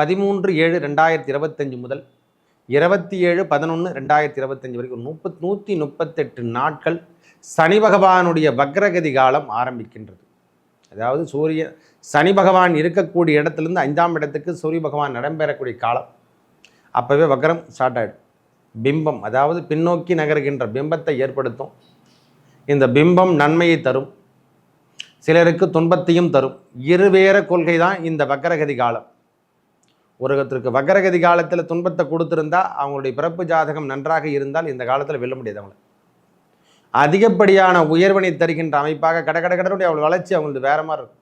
பதிமூன்று ஏழு ரெண்டாயிரத்தி இருபத்தஞ்சு முதல் இருபத்தி ஏழு பதினொன்று ரெண்டாயிரத்தி இருபத்தஞ்சு வரைக்கும் முப்பத் நூற்றி முப்பத்தெட்டு நாட்கள் சனி பகவானுடைய வக்ரகதி காலம் ஆரம்பிக்கின்றது. அதாவது சூரிய சனி பகவான் இருக்கக்கூடிய இடத்துலேருந்து ஐந்தாம் இடத்துக்கு சூரிய பகவான் இடம்பெறக்கூடிய காலம். அப்போவே வக்ரம் ஸ்டார்ட் ஆகிடும் பிம்பம் அதாவது பின்னோக்கி நகர்கின்ற பிம்பத்தை ஏற்படுத்தும். இந்த பிம்பம் நன்மையை தரும். சிலருக்கு துன்பத்தையும் தரும். இருவேற கொள்கை தான் இந்த வக்கரகதி காலம். ஒருத்தருக்கு வக்கரகதி காலத்தில் துன்பத்தை கொடுத்துருந்தா அவங்களுடைய பிறப்பு ஜாதகம் நன்றாக இருந்தால் இந்த காலத்தில் வெல்ல முடியாது அவங்கள. அதிகப்படியான உயர்வினை தருகின்ற அமைப்பாக கட கட கடனுடைய அவள் வளர்ச்சி அவங்களுக்கு வேற மாதிரி இருக்கும்.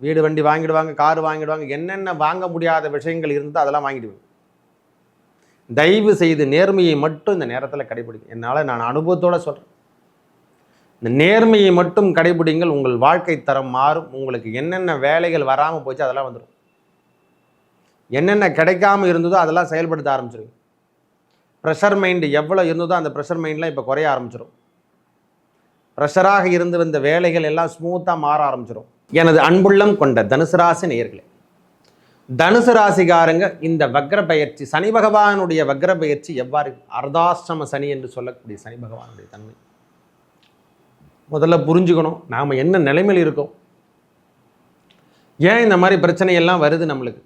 வீடு வண்டி வாங்கிடுவாங்க கார் வாங்கிடுவாங்க என்னென்ன வாங்க முடியாத விஷயங்கள் இருந்தால் அதெல்லாம் வாங்கிடுவாங்க தயவு செய்து நேர்மையை மட்டும் இந்த நேரத்தில் கடைபிடிங்க. என்னால் நான் அனுபவத்தோடு சொல்கிறேன் இந்த நேர்மையை மட்டும் கடைபிடிங்கள் உங்கள் வாழ்க்கை தரம் மாறும் உங்களுக்கு என்னென்ன வேலைகள் வராமல் போச்சு அதெல்லாம் வந்துடும் என்னென்ன கிடைக்காம இருந்ததோ அதெல்லாம் செயல்படுத்த ஆரம்பிச்சிருங்க ப்ரெஷர் மைண்டு எவ்வளோ இருந்ததோ அந்த ப்ரெஷர் மைண்ட்லாம் இப்போ குறைய ஆரம்பிச்சிடும் ப்ரெஷராக இருந்து வந்த வேலைகள் எல்லாம் ஸ்மூத்தாக மாற ஆரம்பிச்சிடும் எனது அன்புள்ளம் கொண்ட தனுசு ராசி நேயர்களே தனுசு ராசிகாரங்க இந்த வக்ர பயிற்சி சனி பகவானுடைய வக்ர பயிற்சி எவ்வாறு அர்தாஷ்டம சனி என்று சொல்லக்கூடிய சனி பகவானுடைய தன்மை? முதல்ல புரிஞ்சுக்கணும் நாம் என்ன நிலைமையில் இருக்கோம்? ஏன் இந்த மாதிரி பிரச்சனையெல்லாம் வருது நம்மளுக்கு?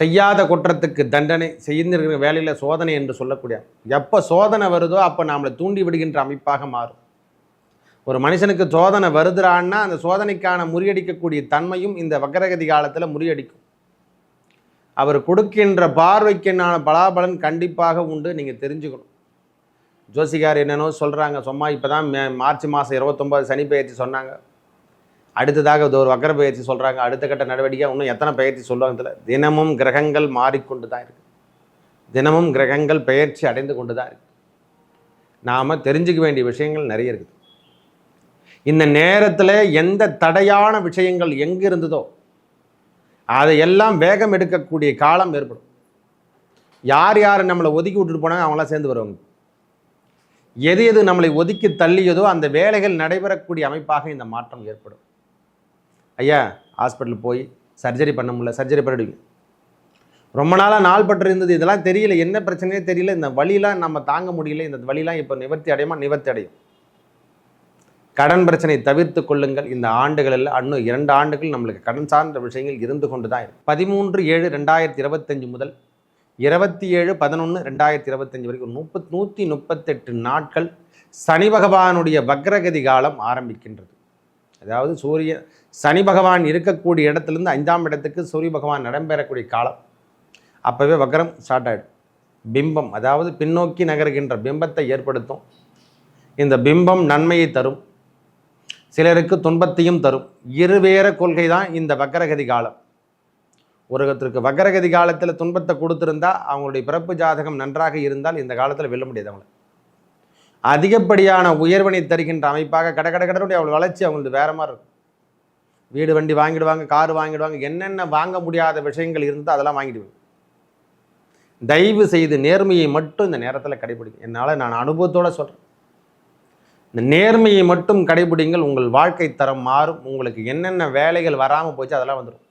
செய்யாத குற்றத்துக்கு தண்டனை செய்திருக்கிற வேலையில் சோதனை என்று சொல்லக்கூடிய எப்போ சோதனை வருதோ அப்போ நம்மளை தூண்டி விடுகின்ற அமைப்பாக மாறும். ஒரு மனுஷனுக்கு சோதனை வருதுறான்னா அந்த சோதனைக்கான முறியடிக்கக்கூடிய தன்மையும் இந்த வக்கரகதி காலத்தில் முறியடிக்கும். அவர் கொடுக்கின்ற பார்வைக்குனான பலாபலன் கண்டிப்பாக உண்டு நீங்கள் தெரிஞ்சுக்கணும். ஜோசிகார் என்னென்னோ சொல்கிறாங்க சும்மா இப்போ தான் மார்ச் மாதம் இருபத்தொம்பது சனி பயிற்சி சொன்னாங்க. அடுத்ததாக இது ஒரு வக்கர பயிற்சி சொல்கிறாங்க அடுத்த கட்ட நடவடிக்கை இன்னும் எத்தனை பயிற்சி சொல்லுவாங்க தெரியல. தினமும் கிரகங்கள் மாறிக்கொண்டு தான் இருக்குது தினமும் கிரகங்கள் பயிற்சி அடைந்து கொண்டு தான் இருக்குது நாம் தெரிஞ்சுக்க வேண்டிய விஷயங்கள் நிறைய இருக்குது. இந்த நேரத்தில் எந்த தடையான விஷயங்கள் எங்கே இருந்ததோ அதையெல்லாம் வேகம் எடுக்கக்கூடிய காலம் ஏற்படும். யார் யார் நம்மளை ஒதுக்கி விட்டுட்டு போனாங்க அவங்களாம் சேர்ந்து வருவாங்க. எது எது நம்மளை ஒதுக்கி தள்ளியதோ அந்த வேலைகள் நடைபெறக்கூடிய அமைப்பாக இந்த மாற்றம் ஏற்படும். ஐயா ஹாஸ்பிட்டல் போய் சர்ஜரி பண்ண முடியல சர்ஜரி பண்ணிடுவீங்க ரொம்ப நாளாக நாள் பட்டு இருந்தது இதெல்லாம் தெரியல என்ன பிரச்சனையே தெரியல இந்த வழியெலாம் நம்ம தாங்க முடியல இந்த வழியெலாம் இப்போ நிவர்த்தி அடையுமா? நிவர்த்தி அடையும். கடன் பிரச்சனை தவிர்த்து கொள்ளுங்கள் இந்த ஆண்டுகளில் இன்னும் இரண்டு ஆண்டுகள் நம்மளுக்கு கடன் சார்ந்த விஷயங்கள் இருந்து கொண்டு தான் இருக்கும் பதிமூன்று ஏழு ரெண்டாயிரத்தி இருபத்தஞ்சு முதல் இருபத்தி ஏழு பதினொன்று ரெண்டாயிரத்தி இருபத்தஞ்சு வரைக்கும் முப்பத் நூற்றி முப்பத்தெட்டு நாட்கள் சனி பகவானுடைய வக்ரகதி காலம் ஆரம்பிக்கின்றது. அதாவது சூரிய சனி பகவான் இருக்கக்கூடிய இடத்துலேருந்து ஐந்தாம் இடத்துக்கு சூரிய பகவான் இடம்பெறக்கூடிய காலம். அப்போவே வக்ரம் ஸ்டார்ட் ஆகிடும் பிம்பம் அதாவது பின்னோக்கி நகர்கின்ற பிம்பத்தை ஏற்படுத்தும். இந்த பிம்பம் நன்மையை தரும். சிலருக்கு துன்பத்தையும் தரும். இருவேற கொள்கை தான் இந்த வக்கரகதி காலம். ஒருத்தருக்கு வக்கரகதி காலத்தில் துன்பத்தை கொடுத்துருந்தா அவங்களுடைய பிறப்பு ஜாதகம் நன்றாக இருந்தால் இந்த காலத்தில் வெல்ல முடியாது அவங்களை. அதிகப்படியான உயர்வினை தருகின்ற அமைப்பாக கட கட கடனுடைய அவள் வளர்ச்சி அவங்களுக்கு வேற மாதிரி இருக்கும். வீடு வண்டி வாங்கிடுவாங்க கார் வாங்கிடுவாங்க என்னென்ன வாங்க முடியாத விஷயங்கள் இருந்தால் அதெல்லாம் வாங்கிடுவாங்க தயவு செய்து நேர்மையை மட்டும் இந்த நேரத்தில் கடைபிடிக்கும் என்னால் நான் அனுபவத்தோடு சொல்கிறேன் இந்த நேர்மையை மட்டும் கடைபிடிங்கள் உங்கள் வாழ்க்கை தரம் மாறும் உங்களுக்கு என்னென்ன வேலைகள் வராமல் போச்சு அதெல்லாம் வந்துடும்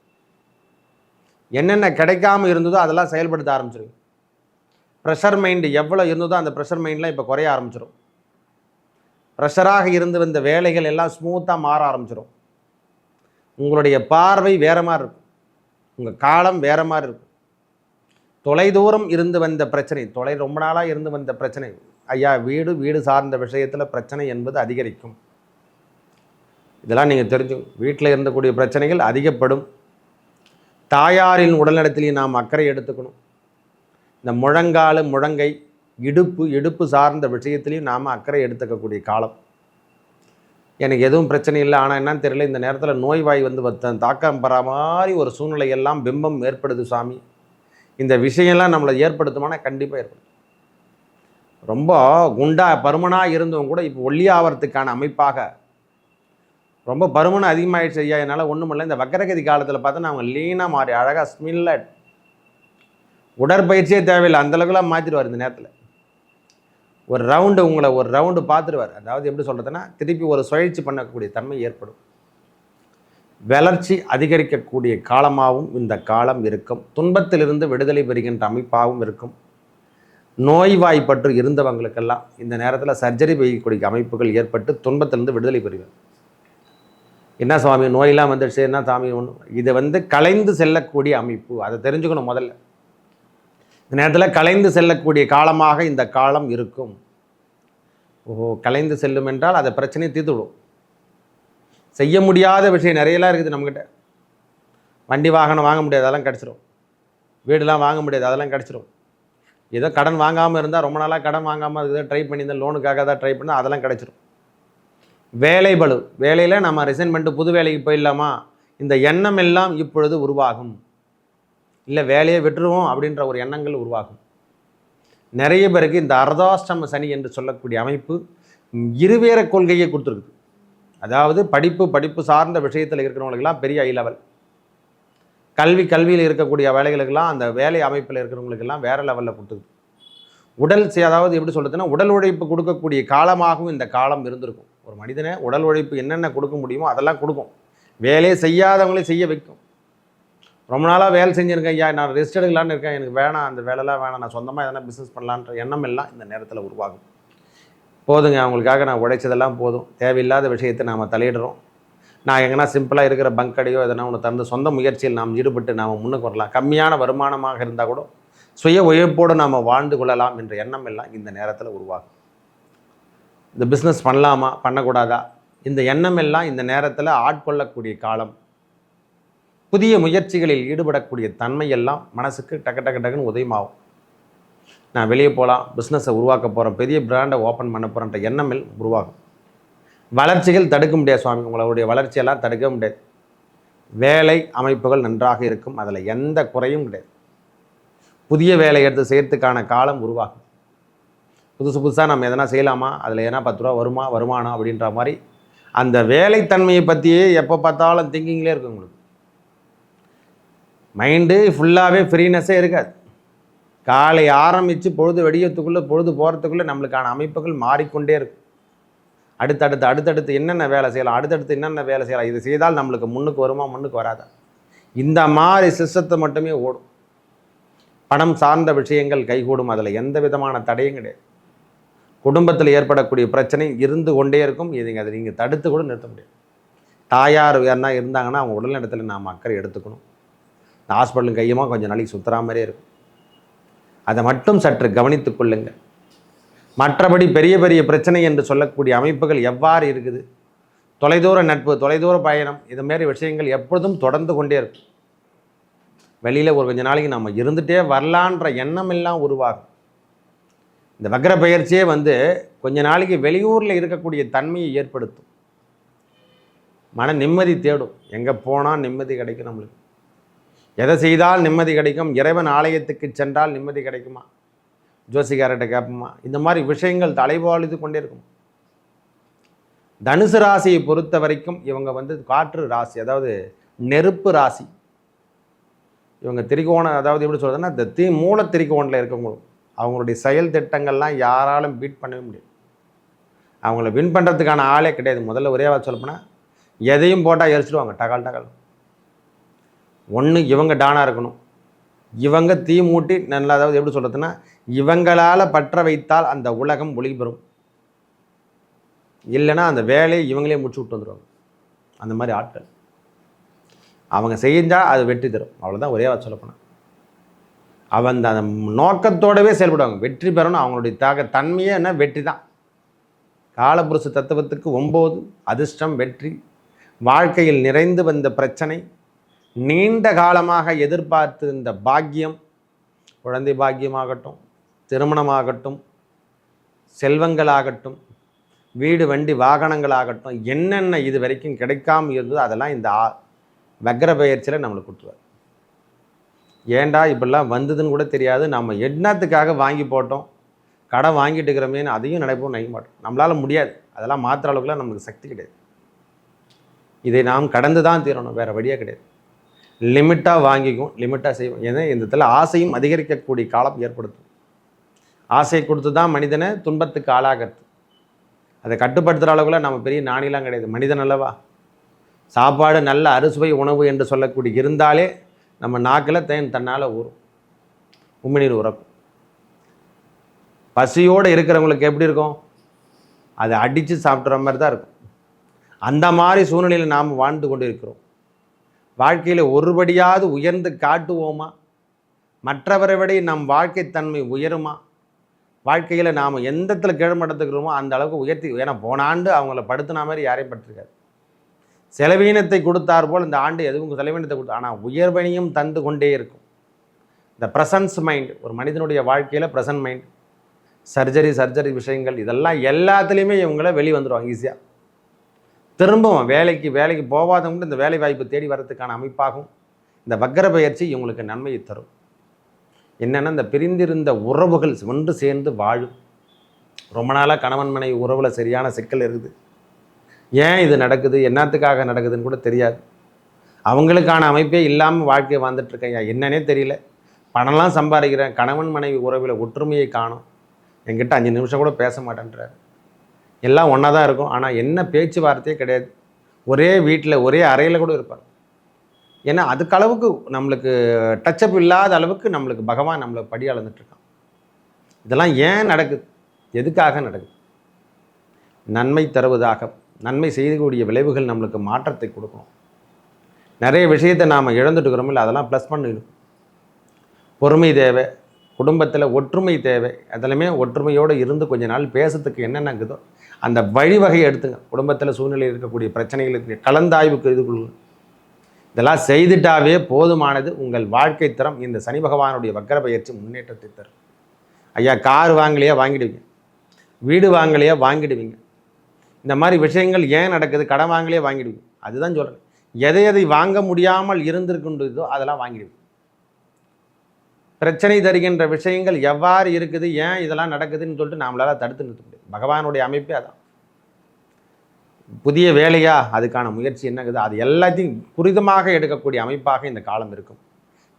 என்னென்ன கிடைக்காம இருந்ததோ அதெல்லாம் செயல்படுத்த ஆரம்பிச்சிருங்க ப்ரெஷர் மைண்டு எவ்வளோ இருந்ததோ அந்த ப்ரெஷர் மைண்ட்லாம் இப்போ குறைய ஆரம்பிச்சிடும் ப்ரெஷராக இருந்து வந்த வேலைகள் எல்லாம் ஸ்மூத்தாக மாற ஆரம்பிச்சிடும் உங்களுடைய பார்வை வேறு மாதிரி இருக்கும். உங்கள் காலம் வேறு மாதிரி இருக்கும். தொலைதூரம் இருந்து வந்த பிரச்சனை தொலை ரொம்ப நாளாக இருந்து வந்த பிரச்சனை. ஐயா வீடு வீடு சார்ந்த விஷயத்தில் பிரச்சனை என்பது அதிகரிக்கும். இதெல்லாம் நீங்கள் தெரிஞ்சு வீட்டில் இருந்தக்கூடிய பிரச்சனைகள் அதிகப்படும். தாயாரின் உடல்நலத்திலையும் நாம் அக்கறை எடுத்துக்கணும். இந்த முழங்கால் முழங்கை இடுப்பு இடுப்பு சார்ந்த விஷயத்திலையும் நாம் அக்கறை எடுத்துக்கக்கூடிய காலம். எனக்கு எதுவும் பிரச்சனை இல்லை. ஆனால் என்னன்னு தெரியல. இந்த நேரத்தில் நோய்வாய் வந்து வத்த தாக்கம் பெற மாதிரி ஒரு சூழ்நிலை எல்லாம் பிம்பம் ஏற்படுது சாமி. இந்த விஷயம்லாம் நம்மளை ஏற்படுத்துமானா கண்டிப்பாக ஏற்படும் ரொம்ப குண்டா பருமனாக இருந்தவங்க கூட இப்போ ஒல்லியாகிறதுக்கான அமைப்பாக. ரொம்ப பருமன் அதிகமாகிடுச்சு ஐயா. என்னால் ஒன்றும் இல்லை இந்த வக்கரகதி காலத்தில் பார்த்தா அவங்க லீனாக மாறி அழகாக ஸ்மில்ல உடற்பயிற்சியே தேவையில்லை. அந்தளவுக்குலாம் மாற்றிடுவார் இந்த நேரத்தில். ஒரு ரவுண்டு உங்களை ஒரு ரவுண்டு பார்த்துருவார் அதாவது எப்படி சொல்கிறதுன்னா திருப்பி ஒரு சுழற்சி பண்ணக்கூடிய தன்மை ஏற்படும். வளர்ச்சி அதிகரிக்கக்கூடிய காலமாகவும் இந்த காலம் இருக்கும். துன்பத்திலிருந்து விடுதலை பெறுகின்ற அமைப்பாகவும் இருக்கும். நோய்வாய்ப்பற்று இருந்தவங்களுக்கெல்லாம் இந்த நேரத்தில் சர்ஜரி பெய்யக்கூடிய அமைப்புகள் ஏற்பட்டு துன்பத்திலிருந்து விடுதலை பெறுவேன் என்ன சுவாமி நோயெல்லாம் வந்துடுச்சு என்ன சாமி ஒன்று இதை வந்து கலைந்து செல்லக்கூடிய அமைப்பு. அதை தெரிஞ்சுக்கணும் முதல்ல. இந்த நேரத்தில் கலைந்து செல்லக்கூடிய காலமாக இந்த காலம் இருக்கும். ஓ கலைந்து செல்லும் என்றால் அதை பிரச்சனையை தீர்த்துவிடும். செய்ய முடியாத விஷயம் நிறையலாம் இருக்குது நம்மக்கிட்ட வண்டி வாகனம் வாங்க முடியாது அதெல்லாம் கிடச்சிரும். வீடெலாம் வாங்க முடியாது அதெல்லாம் கிடச்சிரும். ஏதோ கடன் வாங்காமல் இருந்தால் ரொம்ப நாளாக கடன் வாங்காமல் இருக்குது ட்ரை பண்ணியிருந்தேன் லோனுக்காக தான் ட்ரை பண்ணால் அதெல்லாம் கிடச்சிரும். வேலை பலு வேலையில் நம்ம ரிசைன் பண்ணிட்டு புது வேலைக்கு போயிடலாமா? இந்த எண்ணம் எல்லாம் இப்பொழுது உருவாகும். இல்லை வேலையை விட்டுருவோம் அப்படின்ற ஒரு எண்ணங்கள் உருவாகும். நிறைய பேருக்கு இந்த அர்தாஷ்டம சனி என்று சொல்லக்கூடிய அமைப்பு இருவேற கொள்கையை கொடுத்துருக்குது. அதாவது படிப்பு படிப்பு சார்ந்த விஷயத்தில் இருக்கிறவங்களுக்கெல்லாம் பெரிய ஐ லெவல் கல்வி கல்வியில் இருக்கக்கூடிய வேலைகளுக்கெல்லாம் அந்த வேலை அமைப்பில் இருக்கிறவங்களுக்கெல்லாம் வேறு லெவலில் கொடுத்துருக்குது. உடல் செ- அதாவது எப்படி சொல்கிறதுன்னா உடல் உழைப்பு கொடுக்கக்கூடிய காலமாகவும் இந்த காலம் இருந்திருக்கும். ஒரு மனிதனை உடல் உழைப்பு என்னென்ன கொடுக்க முடியுமோ அதெல்லாம் கொடுக்கும். வேலையை செய்யாதவங்களே செய்ய வைக்கும். ரொம்ப நாளாக வேலை செஞ்சுருக்கேன் ஐயா. நான் ரெஸ்ட் எடுக்கலான்னு இருக்கேன். எனக்கு வேணாம். அந்த வேலைலாம் வேணாம். நான் சொந்தமாக எதனா பிஸ்னஸ் பண்ணலான்ற எண்ணம் எல்லாம் இந்த நேரத்தில் உருவாகும். போதுங்க. அவங்களுக்காக நான் உழைச்சதெல்லாம் போதும். தேவையில்லாத விஷயத்தை நாம் தலையிடுறோம். நான் எங்கன்னா சிம்பிளாக இருக்கிற பங்க் அடையோ எதனா ஒன்று தந்து சொந்த முயற்சியில் நாம் ஈடுபட்டு நாம் முன்னுக்கு வரலாம். கம்மியான வருமானமாக இருந்தால் கூட சுய உழைப்போடு நாம் வாழ்ந்து கொள்ளலாம் என்ற எண்ணம் எல்லாம் இந்த நேரத்தில் உருவாகும். இந்த பிஸ்னஸ் பண்ணலாமா? பண்ணக்கூடாதா? இந்த எண்ணம் எல்லாம் இந்த நேரத்தில் ஆட்கொள்ளக்கூடிய காலம். புதிய முயற்சிகளில் ஈடுபடக்கூடிய தன்மையெல்லாம் மனசுக்கு டக்கு டக்கு டக்குன்னு உதயமாகும். நான் வெளியே போகலாம் பிஸ்னஸை உருவாக்க போகிறேன் பெரிய பிராண்டை ஓப்பன் பண்ண போகிறேன்ற எண்ணமில் உருவாகும். வளர்ச்சிகள் தடுக்க முடியாது சுவாமி உங்களுடைய வளர்ச்சியெல்லாம் தடுக்க முடியாது. வேலை அமைப்புகள் நன்றாக இருக்கும் அதில் எந்த குறையும் கிடையாது. புதிய வேலை எடுத்து செய்கிறதுக்கான காலம் உருவாகும். புதுசு புதுசாக நம்ம எதனா செய்யலாமா? அதில் எதனா பத்து ரூபா வருமா? வருமானம் அப்படின்ற மாதிரி அந்த வேலைத்தன்மையை பற்றியே எப்போ பார்த்தாலும் திங்கிங்லேயே இருக்கும் உங்களுக்கு. மைண்டு ஃபுல்லாகவே ஃப்ரீனஸ்ஸே இருக்காது. காலை ஆரம்பித்து பொழுது வெடியத்துக்குள்ளே பொழுது போகிறதுக்குள்ளே நம்மளுக்கான அமைப்புகள் மாறிக்கொண்டே இருக்கும். அடுத்தடுத்து அடுத்தடுத்து என்னென்ன வேலை செய்யலாம்? அடுத்தடுத்து என்னென்ன வேலை செய்யலாம்? இது செய்தால் நம்மளுக்கு முன்னுக்கு வருமா முன்னுக்கு வராதா? இந்த மாதிரி சிஸ்டத்தை மட்டுமே ஓடும். பணம் சார்ந்த விஷயங்கள் கைகூடும். அதில் எந்த விதமான தடையும் கிடையாது. குடும்பத்தில் ஏற்படக்கூடிய பிரச்சனை இருந்து கொண்டே இருக்கும். இதுங்க அதை நீங்கள் தடுத்து கூட நிறுத்த முடியாது. தாயார் யாருனா இருந்தாங்கன்னா அவங்க உடல்நலத்தில் நாம் அக்கறை எடுத்துக்கணும். இந்த ஹாஸ்பிட்டலும் கையுமா கொஞ்சம் நாளைக்கு சுற்றுறா மாதிரியே இருக்கும். அதை மட்டும் சற்று கவனித்துக் கொள்ளுங்கள். மற்றபடி பெரிய பெரிய பிரச்சனை என்று சொல்லக்கூடிய அமைப்புகள் எவ்வாறு இருக்குது? தொலைதூர நட்பு தொலைதூர பயணம் இது மாதிரி விஷயங்கள் எப்பொழுதும் தொடர்ந்து கொண்டே இருக்கும். வெளியில் ஒரு கொஞ்ச நாளைக்கு நம்ம இருந்துகிட்டே வரலான்ற எண்ணம் எல்லாம் உருவாகும். இந்த வக்ர பயிற்சியே வந்து கொஞ்ச நாளைக்கு வெளியூரில் இருக்கக்கூடிய தன்மையை ஏற்படுத்தும். மன நிம்மதி தேடும். எங்கே போனால் நிம்மதி கிடைக்கும் நம்மளுக்கு. எதை செய்தால் நிம்மதி கிடைக்கும்? இறைவன் ஆலயத்துக்கு சென்றால் நிம்மதி கிடைக்குமா? ஜோசிகார்கிட்ட கேட்போமா? இந்த மாதிரி விஷயங்கள் தலைவாழ்ந்து கொண்டே இருக்கும். தனுசு ராசியை பொறுத்த வரைக்கும் இவங்க வந்து காற்று ராசி அதாவது நெருப்பு ராசி. இவங்க திரிகோணம் அதாவது எப்படி சொல்கிறதுன்னா இந்த தீ மூல திரிகோணில் இருக்கவங்களும் அவங்களுடைய செயல் திட்டங்கள்லாம் யாராலும் பீட் பண்ணவே முடியும் அவங்கள வின் பண்ணுறதுக்கான ஆளே கிடையாது. முதல்ல ஒரே வார்த்தை சொல்லப்போனால் எதையும் போட்டால் எரிச்சிடுவாங்க டகால் டகால். ஒன்று இவங்க டானாக இருக்கணும். இவங்க தீ மூட்டி நல்லா அதாவது எப்படி சொல்கிறதுன்னா இவங்களால் பற்ற வைத்தால் அந்த உலகம் ஒளி பெறும். இல்லைன்னா அந்த வேலையை இவங்களே முடிச்சு விட்டு வந்துடுவாங்க அந்த மாதிரி ஆட்கள். அவங்க செஞ்சால் அது வெற்றி தரும். அவ்வளோதான் ஒரே வார்த்தை சொல்லப்போனால் அவன் அந்த நோக்கத்தோடவே செயல்படுவாங்க. வெற்றி பெறணும் அவங்களுடைய தாக தன்மையே என்ன? வெற்றி தான். காலபுருஷ தத்துவத்துக்கு ஒம்பது அதிர்ஷ்டம் வெற்றி. வாழ்க்கையில் நிறைந்து வந்த பிரச்சனை நீண்ட காலமாக எதிர்பார்த்திருந்த பாக்கியம் குழந்தை பாக்கியமாகட்டும் திருமணமாகட்டும் செல்வங்களாகட்டும் வீடு வண்டி வாகனங்களாகட்டும் என்னென்ன இது வரைக்கும் கிடைக்காம இருந்ததோ அதெல்லாம் இந்த ஆ வக்ர பயிற்சியில் நம்மளுக்கு கொடுத்துருவார். ஏன்டா இப்படிலாம் வந்ததுன்னு கூட தெரியாது. நம்ம என்னத்துக்காக வாங்கி போட்டோம். கடை வாங்கிட்டு இருக்கிறோமேன்னு அதையும் நினைப்போம் நினைக்க மாட்டோம். நம்மளால் முடியாது. அதெல்லாம் மாத்திர அளவுக்குலாம் நமக்கு சக்தி கிடையாது. இதை நாம் கடந்து தான் தீரணும். வேறு வழியாக கிடையாது. லிமிட்டாக வாங்கிக்கும் லிமிட்டாக செய்வோம். ஏன்னா இந்த இடத்துல ஆசையும் அதிகரிக்கக்கூடிய காலம் ஏற்படுத்தும். ஆசை கொடுத்து தான் மனிதனை துன்பத்துக்கு ஆளாகிறது அதை கட்டுப்படுத்துகிற அளவுக்குள்ள நம்ம பெரிய நாணிலாம் கிடையாது. மனிதன் அல்லவா? சாப்பாடு நல்ல அறுசுவை உணவு என்று சொல்லக்கூடிய இருந்தாலே நம்ம நாக்கில் தேன் தன்னால் ஊறும். உமிநீர் உறக்கும். பசியோடு இருக்கிறவங்களுக்கு எப்படி இருக்கும்? அதை அடித்து சாப்பிட்ற மாதிரி தான் இருக்கும். அந்த மாதிரி சூழ்நிலையில் நாம் வாழ்ந்து கொண்டு இருக்கிறோம் வாழ்க்கையில் ஒருபடியாவது உயர்ந்து காட்டுவோமா? மற்றவரை விட நம் வாழ்க்கை தன்மை உயருமா? வாழ்க்கையில் நாம் எந்த இடத்துல கீழ்மட்டத்துக்கிறோமோ அந்த அளவுக்கு உயர்த்தி ஏன்னா போன ஆண்டு அவங்கள படுத்தின மாதிரி யாரையும் பட்டிருக்காரு செலவீனத்தை கொடுத்தார் போல் இந்த ஆண்டு எதுவும் செலவீனத்தை கொடுத்தா ஆனால் உயர்வனையும் தந்து கொண்டே இருக்கும். இந்த ப்ரெசன்ஸ் மைண்ட் ஒரு மனிதனுடைய வாழ்க்கையில் ப்ரெசன்ட் மைண்ட் சர்ஜரி சர்ஜரி விஷயங்கள் இதெல்லாம் எல்லாத்துலேயுமே இவங்கள வெளியே வந்துடுவாங்க ஈஸியாக திரும்பவும் வேலைக்கு வேலைக்கு போகாதவங்க இந்த வேலை வாய்ப்பு தேடி வரதுக்கான அமைப்பாகும். இந்த வக்கர பயிற்சி இவங்களுக்கு நன்மையை தரும். என்னென்னா இந்த பிரிந்திருந்த உறவுகள் ஒன்று சேர்ந்து வாழும். ரொம்ப நாளாக கணவன் மனைவி உறவில் சரியான சிக்கல் இருக்குது. ஏன் இது நடக்குது? என்னத்துக்காக நடக்குதுன்னு கூட தெரியாது. அவங்களுக்கான அமைப்பே இல்லாமல் வாழ்க்கையை வாழ்ந்துட்டுருக்கையா என்னன்னே தெரியல. பணம்லாம் சம்பாதிக்கிறேன். கணவன் மனைவி உறவில் ஒற்றுமையை காணும். என்கிட்ட அஞ்சு நிமிஷம் கூட பேச மாட்டேன்றார். எல்லாம் ஒன்றா தான் இருக்கும். ஆனால் என்ன பேச்சுவார்த்தையே கிடையாது. ஒரே வீட்டில் ஒரே அறையில் கூட இருப்பார். ஏன்னா அதுக்கு அளவுக்கு நம்மளுக்கு டச்சப் இல்லாத அளவுக்கு நம்மளுக்கு பகவான் நம்மளை படி அளந்துட்டுருக்கான் இதெல்லாம் ஏன் நடக்குது? எதுக்காக நடக்குது? நன்மை தருவதாக நன்மை செய்யக்கூடிய விளைவுகள் நம்மளுக்கு மாற்றத்தை கொடுக்கணும். நிறைய விஷயத்தை நாம் இழந்துட்டுக்கிறோம் இல்லை அதெல்லாம் ப்ளஸ் பண்ணிடும் பொறுமை தேவை குடும்பத்தில் ஒற்றுமை தேவை. அதிலுமே ஒற்றுமையோடு இருந்து கொஞ்ச நாள் பேசுறதுக்கு என்னென்ன இருக்குதோ அந்த வழிவகை எடுத்துங்க. குடும்பத்தில் சூழ்நிலை இருக்கக்கூடிய பிரச்சனைகளுக்கு கலந்தாய்வுக்கு இது கொள்ளுங்க. இதெல்லாம் செய்துட்டாவே போதுமானது உங்கள் வாழ்க்கை தரம். இந்த சனி பகவானுடைய வக்கர பயிற்சி முன்னேற்றத்தை தரும். ஐயா கார் வாங்கலையா வாங்கிடுவீங்க. வீடு வாங்கலையா வாங்கிடுவீங்க. இந்த மாதிரி விஷயங்கள் ஏன் நடக்குது? கடன் வாங்கலையே வாங்கிடுவீங்க. அதுதான் சொல்கிறேன் எதை எதை வாங்க முடியாமல் இருந்திருக்கின்றதோ அதெல்லாம் வாங்கிடுவீங்க. பிரச்சனை தருகின்ற விஷயங்கள் எவ்வாறு இருக்குது ஏன் இதெல்லாம் நடக்குதுன்னு சொல்லிட்டு நம்மளால் தடுத்து நிறுத்த முடியும். பகவானுடைய அமைப்பே அதான். புதிய வேலையா? அதுக்கான முயற்சி என்னங்குது? அது எல்லாத்தையும் துரிதமாக எடுக்கக்கூடிய அமைப்பாக இந்த காலம் இருக்கும்.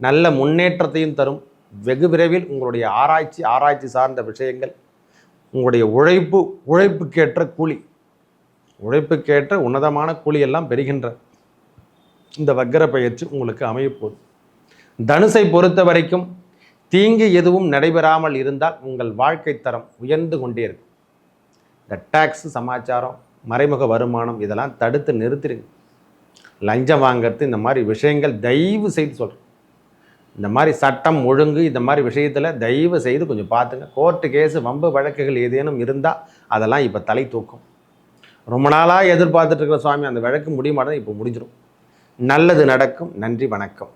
நல்ல முன்னேற்றத்தையும் தரும். வெகு விரைவில் உங்களுடைய ஆராய்ச்சி ஆராய்ச்சி சார்ந்த விஷயங்கள் உங்களுடைய உழைப்பு உழைப்புக்கேற்ற கூலி உழைப்புக்கேற்ற உன்னதமான கூலியெல்லாம் பெறுகின்ற இந்த வக்கர பயிற்சி உங்களுக்கு அமையப்போகுது தனுசை பொறுத்த வரைக்கும் தீங்கு எதுவும் நடைபெறாமல் இருந்தால் உங்கள் வாழ்க்கை தரம் உயர்ந்து கொண்டே இருக்கும். இந்த டேக்ஸ் சமாச்சாரம் மறைமுக வருமானம் இதெல்லாம் தடுத்து நிறுத்திடுங்க. லஞ்சம் வாங்கிறது இந்த மாதிரி விஷயங்கள் தயவு செய்து சொல்கிறேன் இந்த மாதிரி சட்டம் ஒழுங்கு இந்த மாதிரி விஷயத்தில் தயவு செய்து கொஞ்சம் பார்த்துங்க. கோர்ட்டு கேஸு வம்பு வழக்குகள் ஏதேனும் இருந்தால் அதெல்லாம் இப்போ தலை தூக்கும். ரொம்ப நாளாக எதிர்பார்த்துட்டு இருக்கிற சுவாமி அந்த வழக்கு முடிய மாட்டேன் இப்போ முடிஞ்சிடும் நல்லது நடக்கும். நன்றி வணக்கம்.